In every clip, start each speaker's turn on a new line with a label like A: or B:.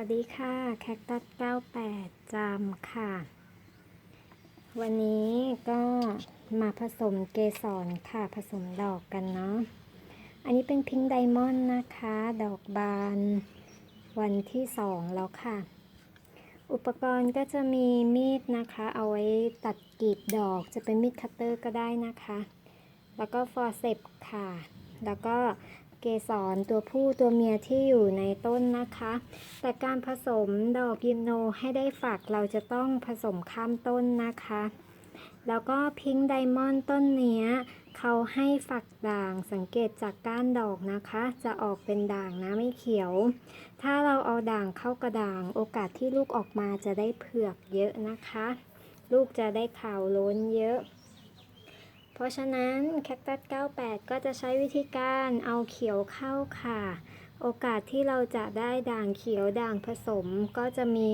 A: วัสดีค่ะ แคคตัส 98จามค่ะ วันนี้ก็มาผสมเกสรค่ะ ผสมดอกกันเนาะ อันนี้เป็นพิงค์ไดมอนด์นะคะ ดอกบานวันที่สองแล้วค่ะ อุปกรณ์ก็จะมีมีดนะคะ เอาไว้ตัดกรีบดอกจะเป็นมีดคัตเตอร์ก็ได้นะคะ แล้วก็ฟอร์เซปค่ะ แล้วก็ กสรตัวผู้ตัวเมียที่อยู่ในต้นนะคะ แต่การผสมดอกยิมโนให้ได้ฝักเราจะต้องผสมข้ามต้นนะคะ แล้วก็พิงค์ไดมอนด์ต้นเนี้ยเขาให้ฝักด่างสังเกตจากก้านดอกนะคะ จะออกเป็นด่างนะไม่เขียว ถ้าเราเอาด่างเข้ากระด่าง โอกาสที่ลูกออกมาจะได้เผือกเยอะนะคะ ลูกจะได้ขาวล้นเยอะ เพราะฉะนั้นแคคตัส 98 ก็จะใช้วิธีการเอาเขียวเข้าค่ะ โอกาสที่เราจะได้ด่างเขียวด่างผสมก็จะมี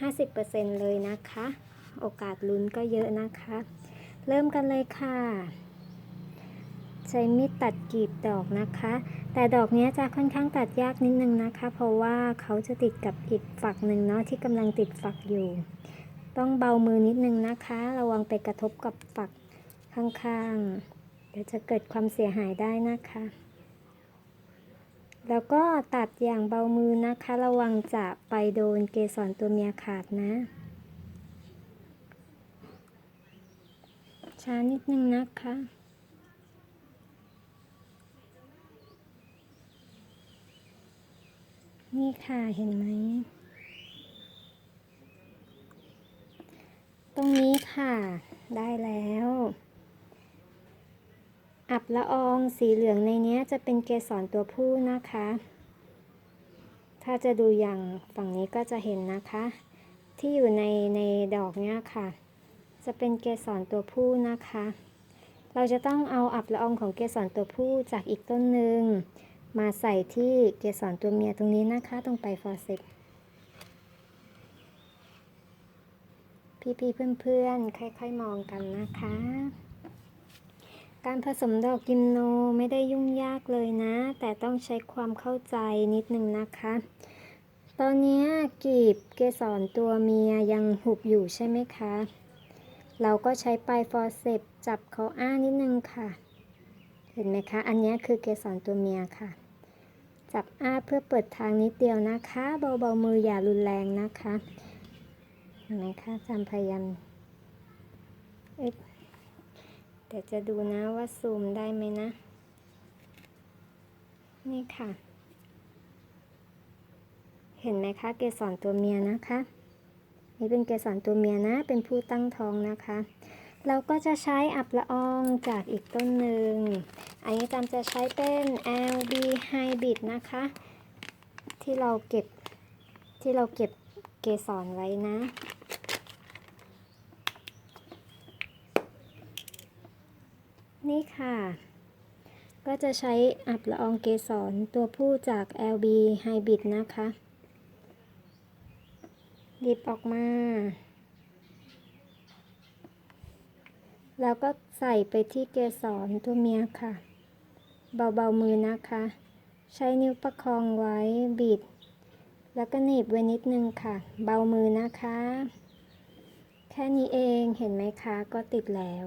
A: 50%เลยนะคะ โอกาสลุ้นก็เยอะนะคะ เริ่มกันเลยค่ะ ใช้มีดตัดกลีบดอกนะคะ แต่ดอกนี้จะค่อนข้างตัดยากนิดนึงนะคะ เพราะว่าเขาจะติดกับอีกฝักหนึ่งเนาะที่กำลังติดฝักอยู่ ต้องเบามือนิดนึงนะคะ ระวังไปกระทบกับฝัก ข้างๆ เดี๋ยวจะเกิดความเสียหายได้นะคะ แล้วก็ตัดอย่างเบามือนะคะ ระวังจะไปโดนเกสรตัวเมียขาดนะ ช้านิดนึงนะคะนี่ค่ะ เห็นไหม ตรงนี้ค่ะ ได้แล้ว อับละอองสีเหลืองในนี้จะเป็นเกสรตัวผู้นะคะ ถ้าจะดูอย่างฝั่งนี้ก็จะเห็นนะคะ ที่อยู่ในในดอกเนี้ยค่ะ จะเป็นเกสรตัวผู้นะคะ เราจะต้องเอาอับละอองของเกสรตัวผู้จากอีกต้นหนึ่งมาใส่ที่เกสรตัวเมียตรงนี้นะคะ ตรงไปฟอร์เซปพี่ๆเพื่อนๆค่อยๆมองกันนะคะ การผสมดอกกิมโนไม่ได้ยุ่งยากเลยนะ แต่ต้องใช้ความเข้าใจนิดนึงนะคะ ตอนนี้กีบเกสรตัวเมียยังหุบอยู่ใช่ไหมคะ เราก็ใช้ปลายฟอร์เซปจับเขาอ้านิดนึงค่ะ เห็นไหมคะ อันนี้คือเกสรตัวเมียค่ะ จับอ้าเพื่อเปิดทางนิดเดียวนะคะ เบาๆมืออย่ารุนแรงนะคะ เห็นไหมคะจำพยายามเอ๊ะ ดี๋ยวจะดูนะว่าซูมได้ไหมนะ นี่ค่ะ เห็นไหมคะเกสรตัวเมียนะคะ นี่เป็นเกสรตัวเมียนะ เป็นผู้ตั้งท้องนะคะ เราก็จะใช้อับละอองจากอีกต้นหนึ่ง อันนี้จำจะใช้เป็น LB Hybrid นะคะ ที่เราเก็บที่เราเก็บเกสรไว้นะ นี่ค่ะ ก็จะใช้อับละอองเกสรตัวผู้จาก LB Hybrid นะคะหยิบออกมา แล้วก็ใส่ไปที่เกสรตัวเมียค่ะ เบาๆมือนะคะ ใช้นิ้วประคองไว้บิด แล้วก็หนีบไว้นิดนึงค่ะ เบามือนะคะ แค่นี้เองเห็นไหมคะ ก็ติดแล้ว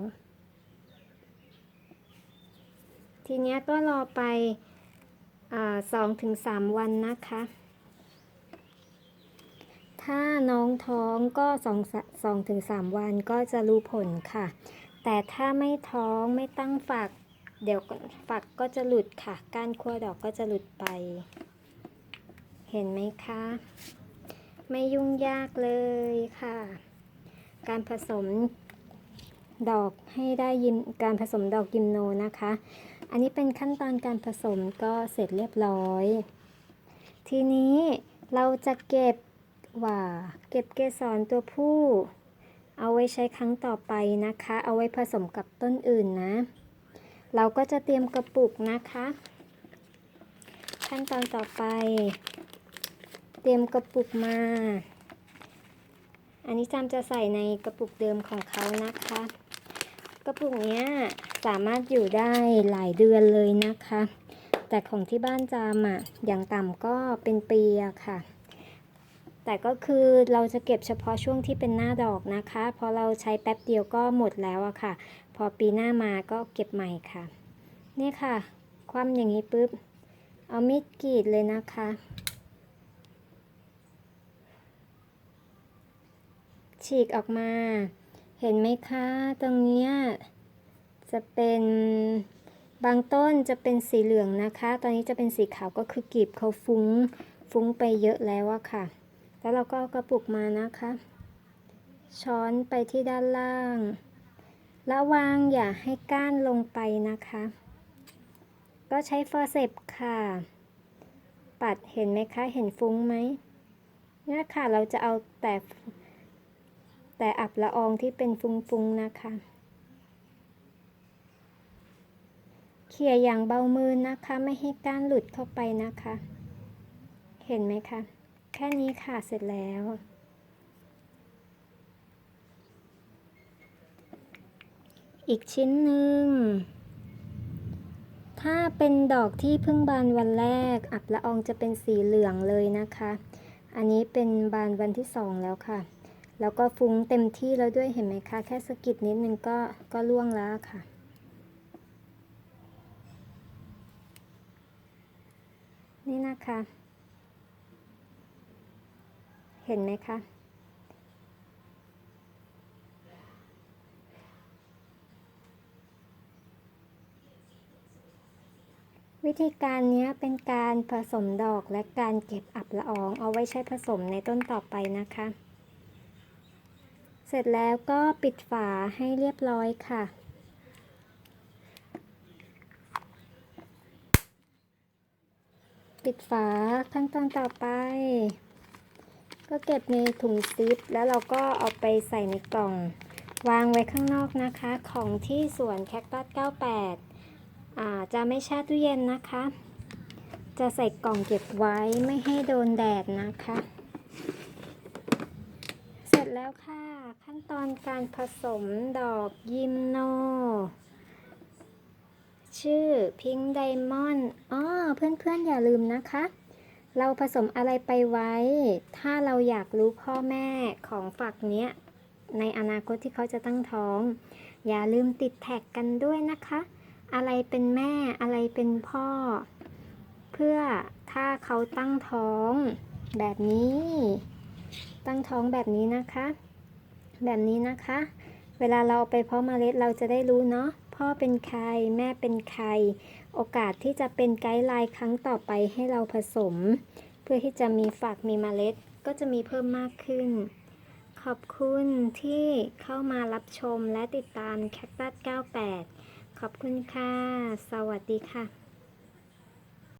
A: ทีเนี้ยก็รอไปสองถึงสามวันนะคะ ถ้าน้องท้องก็สองสองถึงสามวันก็จะรู้ผลค่ะ แต่ถ้าไม่ท้องไม่ตั้งฝัก เดี๋ยวฝักก็จะหลุดค่ะ ก้านขั้วดอกก็จะหลุดไป เห็นไหมคะ ไม่ยุ่งยากเลยค่ะ การผสมดอกให้ได้ยิมการผสมดอกยิมโนนะคะ อันนี้เป็นขั้นตอนการผสมก็เสร็จเรียบร้อย ทีนี้เราจะเก็บว่า เก็บเกสรตัวผู้ เอาไว้ใช้ครั้งต่อไปนะคะ เอาไว้ผสมกับต้นอื่นนะ เราก็จะเตรียมกระปุกนะคะ ขั้นตอนต่อไป เตรียมกระปุกมา อันนี้จำจะใส่ในกระปุกเดิมของเขานะคะ กระปุกเนี้ยสามารถอยู่ได้หลายเดือนเลยนะคะ แต่ของที่บ้านจามอะอย่างต่ำก็เป็นปีอะค่ะ แต่ก็คือเราจะเก็บเฉพาะช่วงที่เป็นหน้าดอกนะคะ พอเราใช้แป๊บเดียวก็หมดแล้วอะค่ะ พอปีหน้ามาก็เก็บใหม่ค่ะ นี่ค่ะ คว่ำอย่างนี้ปุ๊บ เอามีดกรีดเลยนะคะฉีกออกมา เห็นไหมคะ ตรงเนี้ยจะเป็นบางต้นจะเป็นสีเหลืองนะคะ ตอนนี้จะเป็นสีขาวก็คือกลีบเขาฟุ้งฟุ้งไปเยอะแล้วอะค่ะ แล้วเราก็เอากระปุกมานะคะ ช้อนไปที่ด้านล่าง ระวังอย่าให้ก้านลงไปนะคะ ก็ใช้ฟอร์เซปค่ะ ปัดเห็นไหมคะ เห็นฟุ้งไหมเนี่ยค่ะ เราจะเอาแต่ แต่อับละอองที่เป็นฟุ้งๆนะคะ เขี่ยอย่างเบามือนะคะ ไม่ให้ก้านหลุดเข้าไปนะคะ เห็นไหมคะ แค่นี้ค่ะเสร็จแล้วอีกชิ้นหนึ่ง ถ้าเป็นดอกที่เพิ่งบานวันแรก อับละอองจะเป็นสีเหลืองเลยนะคะ อันนี้เป็นบานวันที่สองแล้วค่ะ แล้วก็ฟุ้งเต็มที่แล้วด้วยเห็นไหมคะ แค่สะกิดนิดนึงก็ก็ล่วงแล้วค่ะ นี่นะคะ เห็นไหมคะวิธีการนี้เป็นการผสมดอกและการเก็บอับละออง เอาไว้ใช้ผสมในต้นต่อไปนะคะ เสร็จแล้วก็ปิดฝาให้เรียบร้อยค่ะ ปิดฝาขั้นตอนต่อไป ก็เก็บในถุงซิป แล้วเราก็เอาไปใส่ในกล่อง วางไว้ข้างนอกนะคะ ของที่สวนแคคตัส 98อ่าจะไม่แช่ตู้เย็นนะคะ จะใส่กล่องเก็บไว้ไม่ให้โดนแดดนะคะ เสร็จแล้วค่ะ ขั้นตอนการผสมดอกยิมโน ชื่อพิงไดมอนด์อ๋อเพื่อนๆ อย่าลืมนะคะ เราผสมอะไรไปไว้ ถ้าเราอยากรู้พ่อแม่ของฝักเนี้ย ในอนาคตที่เขาจะตั้งท้อง อย่าลืมติดแท็กกันด้วยนะคะ อะไรเป็นแม่อะไรเป็นพ่อ เพื่อถ้าเขาตั้งท้องแบบนี้ ตั้งท้องแบบนี้นะคะ แบบนี้นะคะ เวลาเราไปเพาะเมล็ดเราจะได้รู้เนาะพ่อเป็นใครแม่เป็นใคร โอกาสที่จะเป็นไกด์ไลน์ครั้งต่อไปให้เราผสม เพื่อที่จะมีฝักมีเมล็ดก็จะมีเพิ่มมากขึ้น ขอบคุณที่เข้ามารับชมและติดตามแคคตัส98 ขอบคุณค่ะ สวัสดีค่ะ